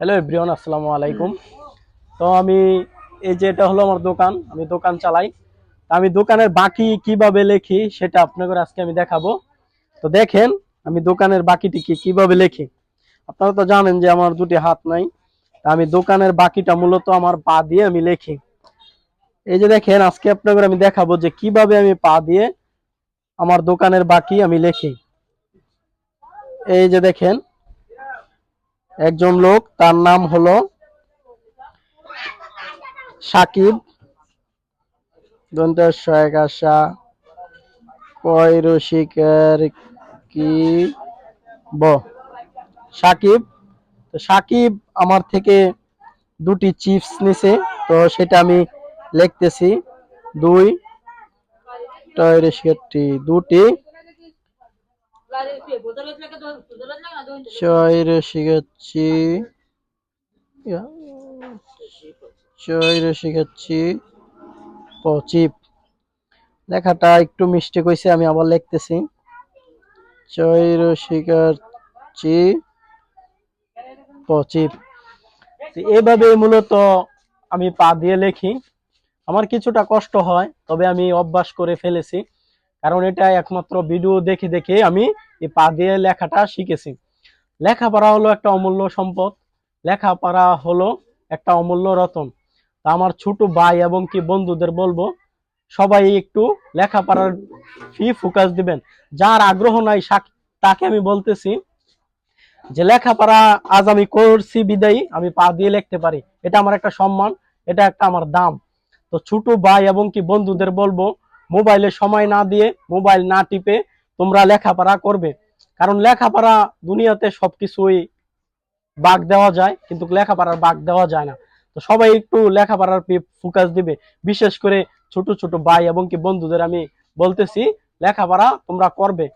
Hello everyone আসসালামু আলাইকুম। তো আমি এই যে এটা হলো আমার দোকান, আমি দোকান চালাই। আমি দোকানের বাকি কীভাবে লেখি সেটা আপনাদের আজকে আমি দেখাবো। তো দেখেন, আমি দোকানের বাকিটি কি কীভাবে লেখি। আপনারা তো জানেন যে আমার দুটি হাত নাই। তা আমি দোকানের বাকিটা মূলত আমার পা দিয়ে আমি লেখি। এই যে দেখেন, আজকে আপনাদের আমি দেখাবো যে কীভাবে আমি পা দিয়ে আমার দোকানের বাকি আমি লেখি। এই যে দেখেন একজন লোক, তার নাম হলো সাকিব। দন্তের এক আশা কয় রসিকের কি ব? সাকিব। তো সাকিব আমার থেকে দুটি চিপস নিছে, তো সেটা আমি লিখতেছি। দুই টয় রসিকেরটি দুটি। চয়রে শিখাচ্ছি। চয়রে শিখাচ্ছি। পচিপ লেখাটা একটু মিস্টেক হয়েছে আমি আবার লিখতেছি। চয়র শিখাচ্ছি। পচিপ এভাবে মূলত আমি পা দিয়ে লেখি। আমার কিছুটা কষ্ট হয়, তবে আমি অভ্যাস করে ফেলেছি। কারণ এটা একমাত্র ভিডিও দেখে দেখে আমি এই পা দিয়ে লেখাটা শিখেছি। লেখাপড়া হলো একটা অমূল্য সম্পদ। লেখাপড়া হলো একটা অমূল্য রতন। তা আমার ছোট ভাই এবং কি বন্ধুদের বলব, সবাই একটু লেখাপড়ার ফি ফোকাস দিবেন। যার আগ্রহ নাই তাকে আমি বলতেছি যে লেখাপড়া আজ আমি করছি বিদায়ী, আমি পা দিয়ে লিখতে পারি। এটা আমার একটা সম্মান, এটা একটা আমার দাম। তো ছোট ভাই এবং কি বন্ধুদের বলব মোবাইলে সময় না দিয়ে মোবাইল না টিপে তোমরা লেখাপড়া করবে। কারণ লেখাপড়া দুনিয়াতে সবকিছুই বাগ দেওয়া যায়, কিন্তু লেখাপড়ার বাগ দেওয়া যায় না। তো সবাই একটু লেখাপড়ার ফোকাস দিবে। বিশেষ করে ছোট ছোট ভাই এবং কি বন্ধুদের আমি বলতেছি, লেখাপড়া তোমরা করবে।